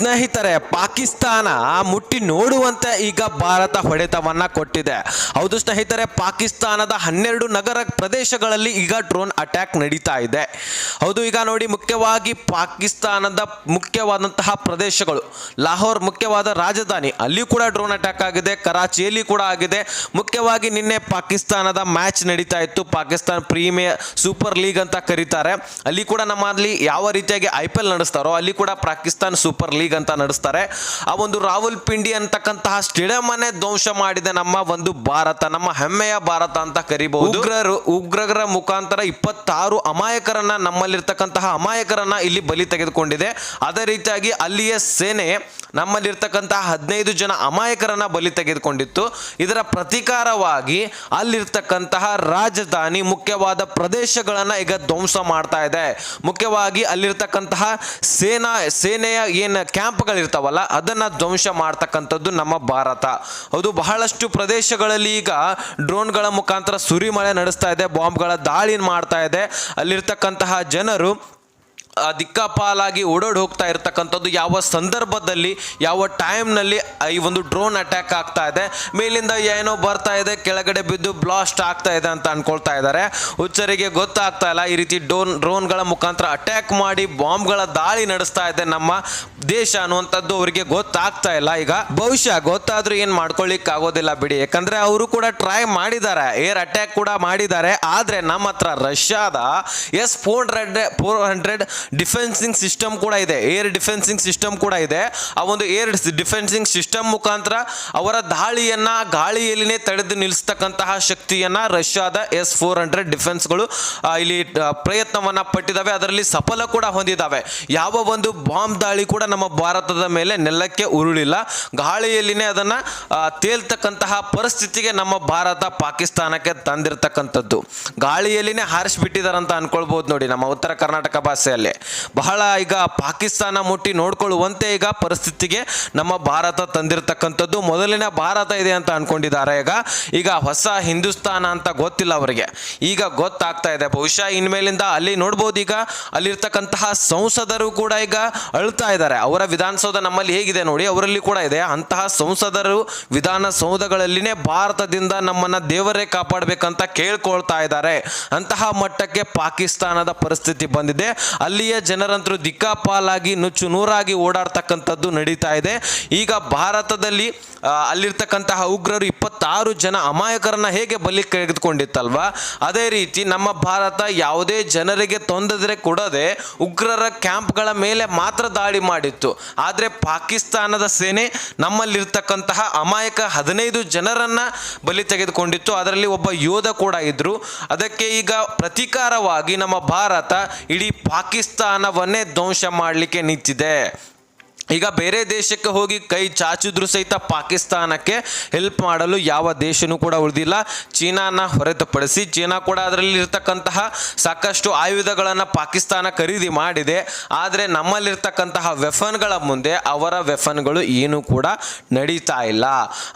ಸ್ನೇಹಿತರೆ, ಪಾಕಿಸ್ತಾನ ಮುಟ್ಟಿ ನೋಡುವಂತೆ ಈಗ ಭಾರತ ಹೊಡೆತವನ್ನ ಕೊಟ್ಟಿದೆ. ಹೌದು ಸ್ನೇಹಿತರೆ, ಪಾಕಿಸ್ತಾನದ ಹನ್ನೆರಡು ನಗರ ಪ್ರದೇಶಗಳಲ್ಲಿ ಈಗ ಡ್ರೋನ್ ಅಟ್ಯಾಕ್ ನಡೀತಾ ಇದೆ. ಹೌದು, ಈಗ ನೋಡಿ ಮುಖ್ಯವಾಗಿ ಪಾಕಿಸ್ತಾನದ ಮುಖ್ಯವಾದಂತಹ ಪ್ರದೇಶಗಳು. ಲಾಹೋರ್ ಮುಖ್ಯವಾದ ರಾಜಧಾನಿ ಅಲ್ಲಿ ಕೂಡ ಡ್ರೋನ್ ಅಟ್ಯಾಕ್ ಆಗಿದೆ ಕರಾಚಿಯಲ್ಲಿ ಕೂಡ ಆಗಿದೆ. ಮುಖ್ಯವಾಗಿ ನಿನ್ನೆ ಪಾಕಿಸ್ತಾನದ ಮ್ಯಾಚ್ ನಡೀತಾ ಇತ್ತು. ಪಾಕಿಸ್ತಾನ ಪ್ರೀಮಿಯರ್ ಸೂಪರ್ ಲೀಗ್ ಅಂತ ಕರೀತಾರೆ. ಅಲ್ಲಿ ಕೂಡ ನಮ್ಮಲ್ಲಿ ಯಾವ ರೀತಿಯಾಗಿ ಐ ಪಿ ಎಲ್ ನಡೆಸ್ತಾರೋ, ಅಲ್ಲಿ ಕೂಡ ಪಾಕಿಸ್ತಾನ ಸೂಪರ್ ಲೀಗ್ ಅಂತ ನಡೆಸ್ತಾರೆ. ಆ ಒಂದು ರಾಹುಲ್ ಪಿಂಡಿ ಅಂತಕ್ಕಂತಹ ಸ್ಟೇಡಿಯಂ ಅನ್ನೇ ಧ್ವಂಸ ಮಾಡಿದ ನಮ್ಮ ಒಂದು ಭಾರತ ನಮ್ಮ ಹೆಮ್ಮೆಯ ಭಾರತ ಅಂತ ಕರಿಬಹುದು. ಉಗ್ರರು ಉಗ್ರರ ಮುಖಾಂತರ ಇಪ್ಪತ್ತಾರು ಅಮಾಯಕರನ್ನ ನಮ್ಮಲ್ಲಿರ್ತಕ್ಕಂತಹ ಅಮಾಯಕರನ್ನ ಇಲ್ಲಿ ಬಲಿ ತೆಗೆದುಕೊಂಡಿದೆ. ಅದೇ ರೀತಿಯಾಗಿ ಅಲ್ಲಿಯ ಸೇನೆ ನಮ್ಮಲ್ಲಿರ್ತಕ್ಕಂತಹ ಹದಿನೈದು ಜನ ಅಮಾಯಕರನ್ನ ಬಲಿ ತೆಗೆದುಕೊಂಡಿತ್ತು. ಇದರ ಪ್ರತಿಕಾರವಾಗಿ ಅಲ್ಲಿರ್ತಕ್ಕಂತಹ ರಾಜಧಾನಿ ಮುಖ್ಯವಾದ ಪ್ರದೇಶಗಳನ್ನ ಈಗ ಧ್ವಂಸ ಮಾಡ್ತಾ ಇದೆ. ಮುಖ್ಯವಾಗಿ ಅಲ್ಲಿರ್ತಕ್ಕಂತಹ ಸೇನಾ ಸೇನೆಯ ಏನು ಕ್ಯಾಂಪ್ಗಳಿರ್ತಾವಲ್ಲ, ಅದನ್ನು ಧ್ವಂಸ ಮಾಡ್ತಕ್ಕಂಥದ್ದು ನಮ್ಮ ಭಾರತ. ಅದು ಬಹಳಷ್ಟು ಪ್ರದೇಶಗಳಲ್ಲಿ ಈಗ ಡ್ರೋನ್ಗಳ ಮುಖಾಂತರ ಸುರಿಮಳೆ ನಡೆಸ್ತಾ ಇದೆ, ಬಾಂಬ್ಗಳ ದಾಳಿ ಮಾಡ್ತಾ ಇದೆ. ಅಲ್ಲಿರ್ತಕ್ಕಂತಹ ಜನರು ದಿಕ್ಕಾಪಾಲಾಗಿ ಓಡಾಡಿ ಹೋಗ್ತಾ ಇರ್ತಕ್ಕಂಥದ್ದು ಯಾವ ಸಂದರ್ಭದಲ್ಲಿ, ಯಾವ ಟೈಮ್ನಲ್ಲಿ ಈ ಒಂದು ಡ್ರೋನ್ ಅಟ್ಯಾಕ್ ಆಗ್ತಾ ಇದೆ, ಮೇಲಿಂದ ಏನೋ ಬರ್ತಾ ಇದೆ, ಕೆಳಗಡೆ ಬಿದ್ದು ಬ್ಲಾಸ್ಟ್ ಆಗ್ತಾ ಇದೆ ಅಂತ ಅನ್ಕೊಳ್ತಾ ಇದ್ದಾರೆ. ಹುಚ್ಚರಿಗೆ ಗೊತ್ತಾಗ್ತಾ ಇಲ್ಲ, ಈ ರೀತಿ ಡ್ರೋನ್, ಡ್ರೋನ್ಗಳ ಮುಖಾಂತರ ಅಟ್ಯಾಕ್ ಮಾಡಿ ಬಾಂಬ್ಗಳ ದಾಳಿ ನಡೆಸ್ತಾ ಇದೆ ನಮ್ಮ ದೇಶ ಅನ್ನುವಂಥದ್ದು ಅವರಿಗೆ ಗೊತ್ತಾಗ್ತಾ ಇಲ್ಲ. ಈಗ ಬಹುಶಃ ಗೊತ್ತಾದ್ರೂ ಏನು ಮಾಡ್ಕೊಳ್ಳಿಕ್ಕೆ ಆಗೋದಿಲ್ಲ ಬಿಡಿ. ಯಾಕಂದ್ರೆ ಅವರು ಕೂಡ ಟ್ರೈ ಮಾಡಿದ್ದಾರೆ, ಏರ್ ಅಟ್ಯಾಕ್ ಕೂಡ ಮಾಡಿದ್ದಾರೆ. ಆದರೆ ನಮ್ಮ ಹತ್ರ ರಷ್ಯಾದ S four hundred four hundred defencing system ಕೂಡ ಇದೆ. ಏರ್ ಡಿಫೆನ್ಸಿಂಗ್ ಸಿಸ್ಟಮ್ ಕೂಡ ಇದೆ. ಆ ಒಂದು ಏರ್ ಡಿಫೆನ್ಸಿಂಗ್ ಸಿಸ್ಟಮ್ ಮುಖಾಂತರ ಅವರ ದಾಳಿಯನ್ನು ಗಾಳಿಯಲ್ಲಿನೇ ತಡೆದು ನಿಲ್ಲಿಸ್ತಕ್ಕಂತಹ ಶಕ್ತಿಯನ್ನ ರಷ್ಯಾದ ಎಸ್ ಫೋರ್ ಹಂಡ್ರೆಡ್ ಡಿಫೆನ್ಸ್ಗಳು ಇಲ್ಲಿ ಪ್ರಯತ್ನವನ್ನು ಪಟ್ಟಿದ್ದಾವೆ. ಅದರಲ್ಲಿ ಸಫಲ ಕೂಡ ಹೊಂದಿದ್ದಾವೆ. ಯಾವ ಒಂದು ಬಾಂಬ್ ದಾಳಿ ಕೂಡ ನಮ್ಮ ಭಾರತದ ಮೇಲೆ ನೆಲಕ್ಕೆ ಉರುಳಿಲ್ಲ. ಗಾಳಿಯಲ್ಲಿನೇ ಅದನ್ನ ತೇಲ್ತಕ್ಕಂತಹ ಪರಿಸ್ಥಿತಿಗೆ ನಮ್ಮ ಭಾರತ ಪಾಕಿಸ್ತಾನಕ್ಕೆ ತಂದಿರತಕ್ಕಂಥದ್ದು. ಗಾಳಿಯಲ್ಲಿನೇ ಹಾರಿಸ್ಬಿಟ್ಟಿದಾರಂತ ಅನ್ಕೊಳ್ಬಹುದು ನೋಡಿ ನಮ್ಮ ಉತ್ತರ ಕರ್ನಾಟಕ ಭಾಷೆಯಲ್ಲಿ. ಬಹಳ ಈಗ ಪಾಕಿಸ್ತಾನ ಮುಟ್ಟಿ ನೋಡ್ಕೊಳ್ಳುವಂತೆ ಈಗ ಪರಿಸ್ಥಿತಿಗೆ ನಮ್ಮ ಭಾರತ ತಂದಿರತಕ್ಕಂಥದ್ದು ಮೊದಲಿನ ಭಾರತ ಇದೆ ಅಂತ ಅನ್ಕೊಂಡಿದ್ದಾರೆ. ಈಗ ಈಗ ಹೊಸ ಹಿಂದೂಸ್ತಾನ ಅಂತ ಗೊತ್ತಿಲ್ಲ ಅವರಿಗೆ. ಈಗ ಗೊತ್ತಾಗ್ತಾ ಇದೆ. ಬಹುಶಃ ಇನ್ಮೇಲಿಂದ ಅಲ್ಲಿ ನೋಡ್ಬೋದು ಈಗ. ಅಲ್ಲಿರ್ತಕ್ಕಂತಹ ಸಂಸದರು ಕೂಡ ಈಗ ಅಳ್ತಾ ಇದ್ದಾರೆ. ಅವರ ವಿಧಾನಸೌಧ ನಮ್ಮಲ್ಲಿ ಹೇಗಿದೆ ನೋಡಿ. ಅವರಲ್ಲಿ ಕೂಡ ಇದೆ. ಅಂತಹ ಸಂಸದರು ವಿಧಾನಸೌಧಗಳಲ್ಲಿನೇ ಭಾರತದಿಂದ ನಮ್ಮನ್ನ ದೇವರೇ ಕಾಪಾಡಬೇಕಂತ ಕೇಳ್ಕೊಳ್ತಾ ಇದ್ದಾರೆ. ಅಂತಹ ಮಟ್ಟಕ್ಕೆ ಪಾಕಿಸ್ತಾನದ ಪರಿಸ್ಥಿತಿ ಬಂದಿದೆ. ಅಲ್ಲಿಯ ಜನರಂತರೂ ದಿಕ್ಕಾಪಾಲಾಗಿ ನುಚ್ಚು ನೂರಾಗಿ ಓಡಾಡ್ತಕ್ಕಂಥದ್ದು ನಡೀತಾ ಇದೆ. ಈಗ ಭಾರತದಲ್ಲಿ ಅಲ್ಲಿರ್ತಕ್ಕಂತಹ ಉಗ್ರರು ಇಪ್ಪತ್ತಾರು ಜನ ಅಮಾಯಕರನ್ನ ಹೇಗೆ ಬಲಿ ತೆಗೆದುಕೊಂಡಿತ್ತಲ್ವಾ ಅದೇ ರೀತಿ ನಮ್ಮ ಭಾರತ ಯಾವುದೇ ಜನರಿಗೆ ತೊಂದರೆ ಕೊಡದೆ ಉಗ್ರರ ಕ್ಯಾಂಪ್ಗಳ ಮೇಲೆ ಮಾತ್ರ ದಾಳಿ ಮಾಡಿತ್ತು. ಆದರೆ ಪಾಕಿಸ್ತಾನದ ಸೇನೆ ನಮ್ಮಲ್ಲಿರ್ತಕ್ಕಂತಹ ಅಮಾಯಕ ಹದಿನೈದು ಜನರನ್ನ ಬಲಿ ತೆಗೆದುಕೊಂಡಿತ್ತು. ಅದರಲ್ಲಿ ಒಬ್ಬ ಯೋಧ ಕೂಡ ಇದ್ರು. ಅದಕ್ಕೆ ಈಗ ಪ್ರತೀಕಾರವಾಗಿ ನಮ್ಮ ಭಾರತ ಇಡೀ ಪಾಕಿಸ್ತಾನವನ್ನೇ ಧ್ವಂಸ ಮಾಡಲಿಕ್ಕೆ ನಿಂತಿದೆ. ಈಗ ಬೇರೆ ದೇಶಕ್ಕೆ ಹೋಗಿ ಕೈ ಚಾಚಿದ್ರು ಸಹಿತ ಪಾಕಿಸ್ತಾನಕ್ಕೆ ಹೆಲ್ಪ್ ಮಾಡಲು ಯಾವ ದೇಶನೂ ಕೂಡ ಉಳಿದಿಲ್ಲ. ಚೀನಾನ ಹೊರತುಪಡಿಸಿ ಚೀನಾ ಕೂಡ ಅದರಲ್ಲಿ ಇರ್ತಕ್ಕಂತಹ ಸಾಕಷ್ಟು ಆಯುಧಗಳನ್ನು ಪಾಕಿಸ್ತಾನ ಖರೀದಿ ಮಾಡಿದೆ. ಆದರೆ ನಮ್ಮಲ್ಲಿರ್ತಕ್ಕಂತಹ ವೆಫನ್ಗಳ ಮುಂದೆ ಅವರ ವೆಫನ್ಗಳು ಏನೂ ಕೂಡ ನಡೀತಾ ಇಲ್ಲ.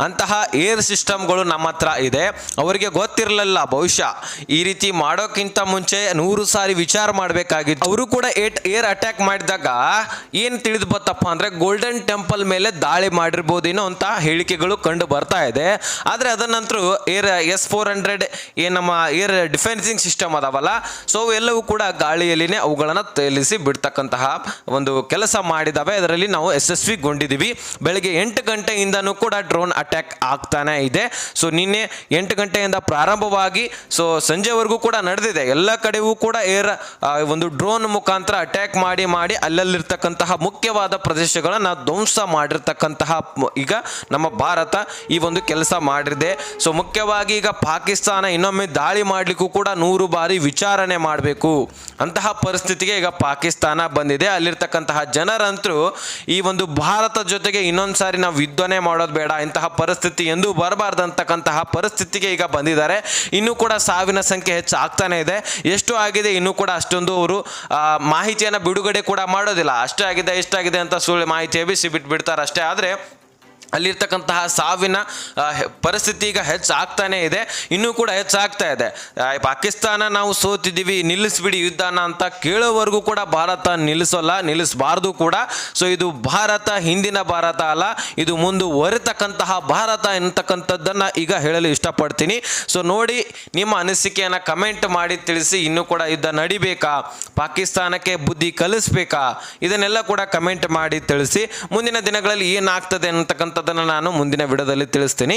ಅಂತಹ ಏರ್ ಸಿಸ್ಟಮ್ಗಳು ನಮ್ಮ ಹತ್ರ ಇದೆ. ಅವರಿಗೆ ಗೊತ್ತಿರಲಿಲ್ಲ ಬಹುಶಃ. ಈ ರೀತಿ ಮಾಡೋಕ್ಕಿಂತ ಮುಂಚೆ ನೂರು ಸಾರಿ ವಿಚಾರ ಮಾಡಬೇಕಾಗಿತ್ತು. ಅವರು ಕೂಡ ಏರ್ ಅಟ್ಯಾಕ್ ಮಾಡಿದಾಗ ಏನು ತಿಳಿದು ಬತ್ತಪ್ಪ ಗೋಲ್ಡನ್ ಟೆಂಪಲ್ ಮೇಲೆ ದಾಳಿ ಮಾಡಿರ್ಬೋದೇನೋ ಅಂತ ಹೇಳಿಕೆಗಳು ಕಂಡು ಬರ್ತಾ ಇದೆ. ಆದರೆ ನಂತರ ಏರ್, ಎಸ್ ಫೋರ್ ಹಂಡ್ರೆಡ್ ಏನು ನಮ್ಮ ಏರ್ ಡಿಫೆನ್ಸಿಂಗ್ ಸಿಸ್ಟಮ್ ಅದಾವಲ್ಲ. ಸೊ ಎಲ್ಲವೂ ಕೂಡ ಗಾಳಿಯಲ್ಲಿನೇ ಅವುಗಳನ್ನು ತೇಲಿಸಿ ಬಿಡ್ತಕ್ಕಂತಹ ಒಂದು ಕೆಲಸ ಮಾಡಿದಾವೆ. ಅದರಲ್ಲಿ ನಾವು ಯಶಸ್ವಿಗೊಂಡಿದ್ದೀವಿ ಬೆಳಗ್ಗೆ ಎಂಟು ಗಂಟೆಯಿಂದನೂ ಕೂಡ ಡ್ರೋನ್ ಅಟ್ಯಾಕ್ ಆಗ್ತಾನೆ ಇದೆ. ಸೊ ನಿನ್ನೆ ಎಂಟು ಗಂಟೆಯಿಂದ ಪ್ರಾರಂಭವಾಗಿ ಸೊ ಸಂಜೆವರೆಗೂ ಕೂಡ ನಡೆದಿದೆ. ಎಲ್ಲ ಕಡೆಯೂ ಕೂಡ ಏರ್ ಒಂದು ಡ್ರೋನ್ ಮುಖಾಂತರ ಅಟ್ಯಾಕ್ ಮಾಡಿ ಮಾಡಿ, ಅಲ್ಲಲ್ಲಿರ್ತಕ್ಕಂತಹ ಮುಖ್ಯವಾದ ಪ್ರದೇಶಗಳನ್ನು ಧ್ವಂಸ ಮಾಡಿರ್ತಕ್ಕಂತಹ ಈಗ ನಮ್ಮ ಭಾರತ ಈ ಒಂದು ಕೆಲಸ ಮಾಡಿದೆ. ಸೊ ಮುಖ್ಯವಾಗಿ ಈಗ ಪಾಕಿಸ್ತಾನ ಇನ್ನೊಮ್ಮೆ ದಾಳಿ ಮಾಡಲಿಕ್ಕೂ ಕೂಡ ನೂರು ಬಾರಿ ವಿಚಾರಣೆ ಮಾಡಬೇಕು ಅಂತಹ ಪರಿಸ್ಥಿತಿಗೆ ಈಗ ಪಾಕಿಸ್ತಾನ ಬಂದಿದೆ. ಅಲ್ಲಿರ್ತಕ್ಕಂತಹ ಜನರಂತರೂ ಈ ಒಂದು ಭಾರತ ಜೊತೆಗೆ ಇನ್ನೊಂದು ಸಾರಿ ನಾವು ಯುದ್ಧನೇ ಮಾಡೋದು ಬೇಡ, ಇಂತಹ ಪರಿಸ್ಥಿತಿ ಎಂದೂ ಬರಬಾರ್ದಂತಕ್ಕಂತಹ ಪರಿಸ್ಥಿತಿಗೆ ಈಗ ಬಂದಿದ್ದಾರೆ. ಇನ್ನೂ ಕೂಡ ಸಾವಿನ ಸಂಖ್ಯೆ ಹೆಚ್ಚಾಗ್ತಾನೆ ಇದೆ. ಎಷ್ಟು ಆಗಿದೆ ಇನ್ನೂ ಕೂಡ ಅಷ್ಟೊಂದು ಅವರು ಮಾಹಿತಿಯನ್ನು ಬಿಡುಗಡೆ ಕೂಡ ಮಾಡೋದಿಲ್ಲ. ಅಷ್ಟೇ ಆಗಿದೆ ಎಷ್ಟಾಗಿದೆ ಅಂತ ಸುಳ್ಳು ಮಾಹಿತಿ ಎಬ್ಬಿಸಿ ಬಿಟ್ಬಿಡ್ತಾರೆ ಅಷ್ಟೇ ಆದರೆ ಅಲ್ಲಿರ್ತಕ್ಕಂತಹ ಸಾವಿನ ಪರಿಸ್ಥಿತಿ ಈಗ ಹೆಚ್ಚಾಗ್ತಾನೆ ಇದೆ. ಇನ್ನೂ ಕೂಡ ಹೆಚ್ಚಾಗ್ತಾ ಇದೆ. ಪಾಕಿಸ್ತಾನ ನಾವು ಸೋತಿದ್ದೀವಿ, ನಿಲ್ಲಿಸ್ಬಿಡಿ ಯುದ್ಧನ ಅಂತ ಕೇಳೋವರೆಗೂ ಕೂಡ ಭಾರತ ನಿಲ್ಲಿಸೋಲ್ಲ, ನಿಲ್ಲಿಸಬಾರ್ದು ಕೂಡ. ಸೊ ಇದು ಭಾರತ, ಹಿಂದಿನ ಭಾರತ ಅಲ್ಲ. ಇದು ಮುಂದುವರಿತಕ್ಕಂತಹ ಭಾರತ ಎಂತಕ್ಕಂಥದ್ದನ್ನು ಈಗ ಹೇಳಲು ಇಷ್ಟಪಡ್ತೀನಿ. ಸೊ ನೋಡಿ ನಿಮ್ಮ ಅನಿಸಿಕೆಯನ್ನು ಕಮೆಂಟ್ ಮಾಡಿ ತಿಳಿಸಿ ಇನ್ನೂ ಕೂಡ ಯುದ್ಧ ನಡಿಬೇಕಾ? ಪಾಕಿಸ್ತಾನಕ್ಕೆ ಬುದ್ಧಿ ಕಲಿಸ್ಬೇಕಾ? ಇದನ್ನೆಲ್ಲ ಕೂಡ ಕಮೆಂಟ್ ಮಾಡಿ ತಿಳಿಸಿ. ಮುಂದಿನ ದಿನಗಳಲ್ಲಿ ಏನಾಗ್ತದೆ ಅನ್ನತಕ್ಕಂಥದ್ದನ್ನು ನಾನು ಮುಂದಿನ ವಿಡಿಯೋದಲ್ಲಿ ತಿಳಿಸ್ತೀನಿ.